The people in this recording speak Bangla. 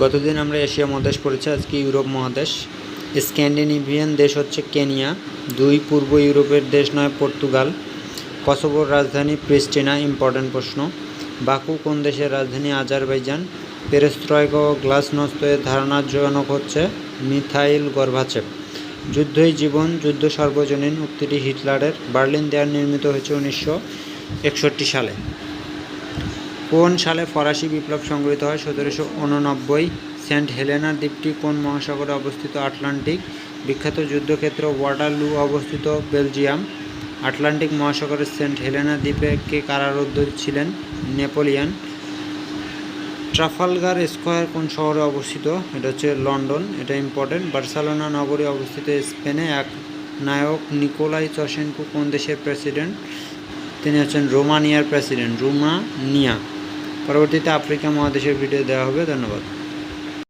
গতদিন আমরা এশিয়া মহাদেশ পড়েছি, আজকে ইউরোপ মহাদেশ। স্ক্যান্ডিনেভিয়ান দেশ হচ্ছে কেনিয়া, দুই পূর্ব ইউরোপের দেশ নয়, পর্তুগাল। কসোভোর রাজধানী প্রিস্টিনা ইম্পর্ট্যান্ট প্রশ্ন। বাকু কোন দেশের রাজধানী? আজারবাইজান। পেরেস্ত্রয়ক ও গ্লাসনস্তের ধারণাজনক হচ্ছে মিথাইল গর্ভাচেপ। যুদ্ধই জীবন, যুদ্ধ সর্বজনীন। উক্তিটি হিটলারের বার্লিন দেয়ার নির্মিত হয়েছে উনিশশো একষট্টি সালে। কোন সালে ফরাসি বিপ্লব সংগঠিত হয়? সতেরোশো উননব্বই সেন্ট হেলেনা দ্বীপটি কোন মহাসাগরে অবস্থিত? আটলান্টিক। বিখ্যাত যুদ্ধক্ষেত্র ওয়াটারলু অবস্থিত বেলজিয়াম। আটলান্টিক মহাসাগরের সেন্ট হেলেনা দ্বীপে কে কারারুদ্ধ ছিলেন? নেপোলিয়ান। ট্রাফালগার স্কোয়ার কোন শহরে অবস্থিত? এটা হচ্ছে লন্ডন। এটা ইম্পর্টেন্ট বার্সেলোনা নগরী অবস্থিত স্পেনে এক নায়ক নিকোলাই চশেনকো কোন দেশের প্রেসিডেন্ট? তিনি হচ্ছেন রোমানিয়ার প্রেসিডেন্ট। রোমানিয়া। পরবর্তীতে আফ্রিকা মহাদেশের ভিডিও দেওয়া হবে। ধন্যবাদ।